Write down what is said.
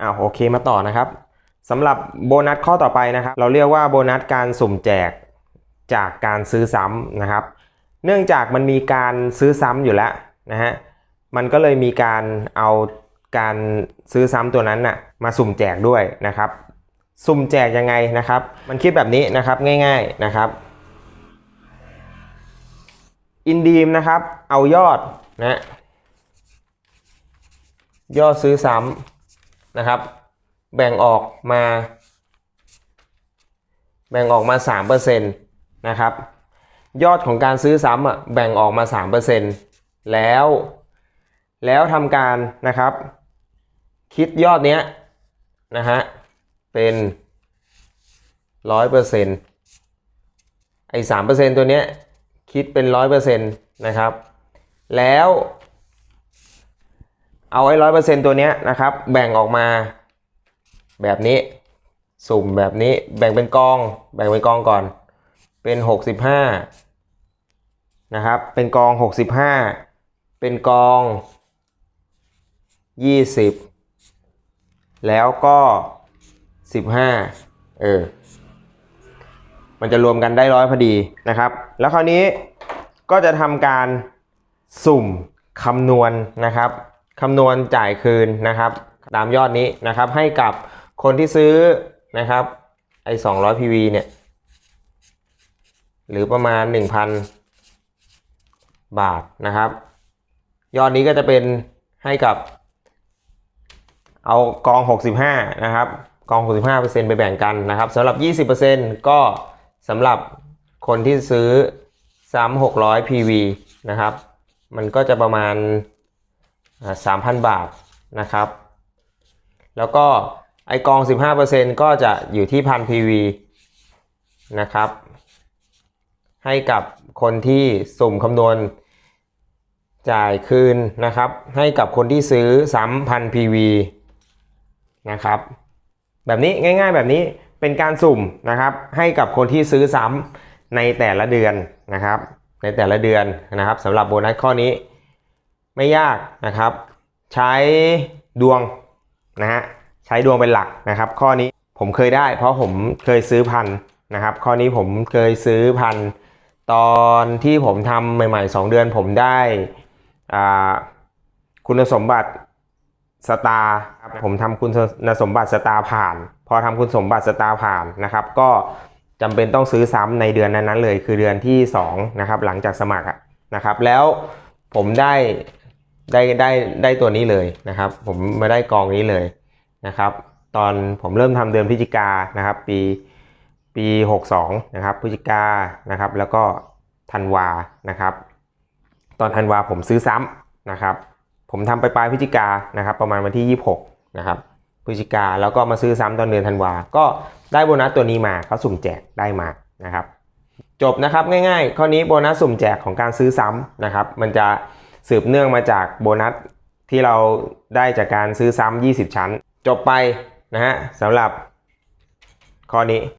อ้าวโอเคมาต่อนะครับสำหรับโบนัสข้อต่อไปนะครับ เราเรียกว่าโบนัสการสุ่มแจกจากการซื้อซ้ำนะครับ เนื่องจากมันมีการซื้อซ้ำอยู่แล้วนะฮะมันก็เลยมีการเอาการซื้อซ้ำตัวนั้นน่ะมาสุ่มแจกด้วยนะครับ สุ่มแจกยังไงนะครับ มันคิดแบบนี้นะครับง่ายๆนะครับอินดีมนะครับเอายอดนะยอดซื้อซ้ำ นะครับ แบ่งออกมา แบ่งออกมา3%นะครับ ยอดของการซื้อซ้ำอะแบ่งออกมา 3%แล้ว แล้วทำการนะครับ คิดยอดเนี้ยนะฮะเป็นร้อยเปอร์เซ็นต์ไอ้สามเปอร์เซ็นต์ตัวเนี้ยคิดเป็นร้อยเปอร์เซ็นต์นะครับ แล้ว เอาไอ้ร้อยเปอร์เซ็นต์ตัวเนี้ยนะครับ แบ่งออกมาแบบนี้ สุ่มแบบนี้ แบ่งเป็นกอง แบ่งเป็นกองก่อน เป็น65นะครับ เป็นกอง65เป็นกอง20แล้วก็15เออ มันจะรวมกันได้ร้อยพอดีนะครับ แล้วคราวนี้ก็จะทำการสุ่มคำนวณนะครับ คำนวณจ่ายคืนนะครับตามยอดนี้นะครับ ให้กับคนที่ซื้อนะครับไอ้200 PV เนี่ย หรือประมาณ1,000บาทนะครับ ยอดนี้ก็จะเป็นให้กับ เอากอง 65 นะครับ กอง 65%ไปแบ่งกันนะครับสำหรับ 20%ก็สำหรับคนที่ซื้อซ้ำ600 PV นะครับ มันก็จะประมาณ อ่า3,000บาทนะครับ แล้วก็ไอกอง 15%ก็จะอยู่ที่1,000 PV นะครับ ให้กับคนที่สุ่มคำนวณจ่ายคืนนะครับ ให้กับคนที่ซื้อซ้ำพัน PV นะครับ แบบนี้ง่ายๆแบบนี้เป็นการสุ่มนะครับ ให้กับคนที่ซื้อซ้ำในแต่ละเดือนนะครับ ในแต่ละเดือนนะครับสำหรับโบนัสข้อนี้ ไม่ยากนะครับ ใช้ดวงนะฮะใช้ดวงเป็นหลักนะครับ ข้อนี้ผมเคยได้ เพราะผมเคยซื้อพันนะครับ ข้อนี้ผมเคยซื้อพันตอนที่ผมทำใหม่ๆ 2 เดือนผมได้คุณสมบัติสตาร์ผมทำคุณสมบัติสตาร์ผ่าน พอทำคุณสมบัติสตาร์ผ่านนะครับ ก็จำเป็นต้องซื้อซ้ำในเดือนนั้นๆเลย คือเดือนที่2นะครับหลังจากสมัครนะครับ แล้วผมได้ ได้ได้ได้ตัวนี้เลยนะครับ ผมมาได้กองนี้เลยนะครับ ตอนผมเริ่มทำเดือนพฤศจิกานะครับ ปีปี 62 นะครับพฤศจิกานะครับ แล้วก็ธันวานะครับ ตอนธันวาผมซื้อซ้ำนะครับ ผมทำไปปลายพฤศจิกานะครับ ประมาณวันที่ 26 นะครับพฤศจิกาแล้วก็มาซื้อซ้ำตอนเดือนธันวา ก็ได้โบนัสตัวนี้มาเขาสุ่มแจกได้มานะครับ จบนะครับง่ายๆ ข้อนี้โบนัสสุ่มแจกของการซื้อซ้ำนะครับ มันจะ สืบเนื่องมาจากโบนัสที่เราได้จากการซื้อซ้ำ20 ชั้น จบไปนะฮะสำหรับข้อนี้